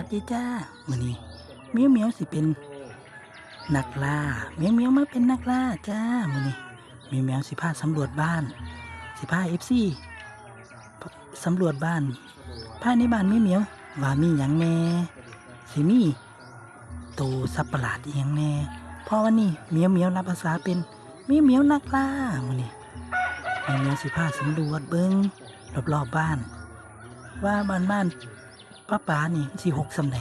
วัสดีจ้ามือนี้เมียวเมียวสิเป็นนักล่าเมียวเมียวมาเป็นนักล่าจ้ามือนี้เมียวเมียวสิพาสำรวจบ้าน สิพา FC สำรวจบ้านภายในบ้านเมียวเมียวว่ามีหยังแน่สิมีโตวสัตว์ประหลาดเอียงแน่พราะวันนี้เมียวเมียวรับภาษาเป็นเมียวเมียวนักล่ามือนี้เมียวเมียวสิพาสำรวจเบิ่งรอบๆบ้าน ว่าบ้านบ้าน ป้าป๋านี่สี่หกสำไหน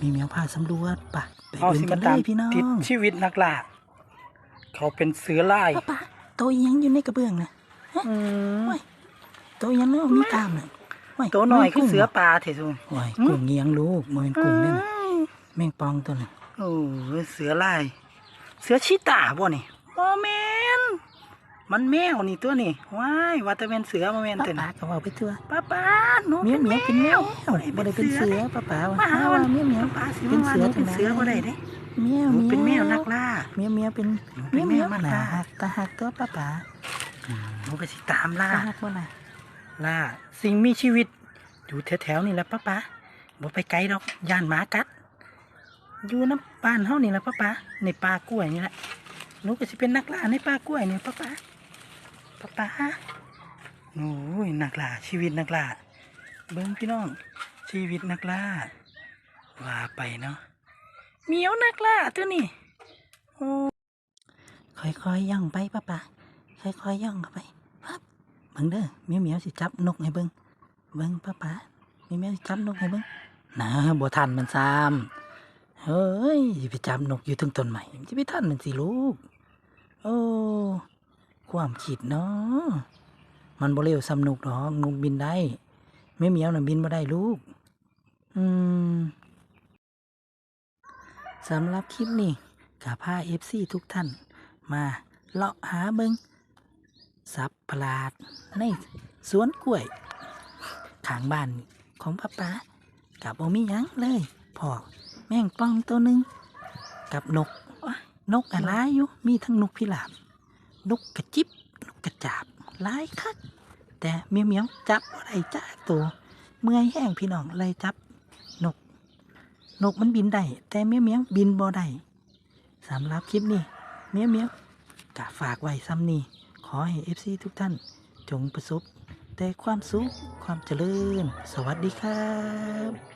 มีเมียวพาสำรวจปะไปเอาเบิ่สิงกัมานเลตามยพี่น้องติดชีวิตนักล่าเขาเป็นเสือลายป้าป๋าโตวอิหยังอยู่ในกระเบื้องนะอืม โตวอิหยังเนาะมีกล้ามน่ะโยตัวหน่อยคือกุ้งเสือป่าเถอะซุนโอ้ยกุ้งเงียงลูกมันเป็นกุ้งเนี่ยนะแมงปองตัวนึงโอ้ยเสือลาย เสือชีตาบ่นี่โมเมน มันแมวนี่ตัวนี่ว้ายว่าแต่เป็นเสือโมเมนป้าตัวป๋านี่ก็บอกไปตัวป้าป้าหนูเมียวเมียวเป็นแมวบ่บ่ได้เป็นเสือป้าป๋าว่ามาหาว่าวันเมียวเมียว ป้าสิเป็นมาเสือหนูเป็นเสือบ่ได้เด้เมียวหนูเมียวเป็นแมวนักล่า เมียวเมียวเป็นหนูเป็เมียนวแมเมียววนักหนาล่า หักตาหักตัวป้าป๋าหนูไปสิตามล่าตาหักว่าน่ะล่า สิ่งมีชีวิต อยู่แถวๆนี่แหละป้าป้าบ่ไปไกลดอกย่านหมากัด อยู่น้ำบ้านเฮานี่แหละป้าป้าในป่ากล้วยนี่แหละหนูก็สิเป็นนักล่าในป่ากล้วยนี่ป้าป้า ป้าป้าโอ้ยนักล่าชีวิตนักล่าเบิ้งพี่น้อง ชีวิตนักล่าว่าไปเนาะเมียวนักล่าตัวนี้โอ้ค่อยๆย่องไปป้าป๋าค่อยๆย่องเข้าไปปั๊บเบิ่งเด้อเมียวเมียวสิจับนกให้เบิ่งเบิ่งป้าป๋าเมียวเมียวสิจับนกให้เบิ่งนะบ่ทันมันซ้ำเฮ้ยไปจับนกอยู่ถึงต้นใหม่จะไปทันมันสิลูก โอ้ ความคิดเนาะมันบ่เร็วซ้ำนกดอกนกบินได้เมียวเมียวน่ะบินบ่ได้ลูก อืมสำหรับคลิปนี้กับพาเอฟซีทุกท่าน มาเลาะหาเบิงสับปลาดในสวนกล้วยขางบ้านของป้าป๋ากับโอมียังเลยพอแม่งป่องตัวหนึ่งกับนกนกอะไรอยู่มีทั้งนกพิราบ นกกระจิบนกกระจาบหลายคัก แต่เมียวเมียวจับอะไรจ้าตัวเมื่อยแห้งพี่น้องเลยจับนก นกมันบินได้แต่เมียวเมียวบินบ่ได้สำหรับคลิปนี้เมียวเมียวกะฝากไว้ซ้ำนี่ขอให้เอฟซีทุกท่าน จงประสบแต่ความสุขความเจริญ สวัสดีครับ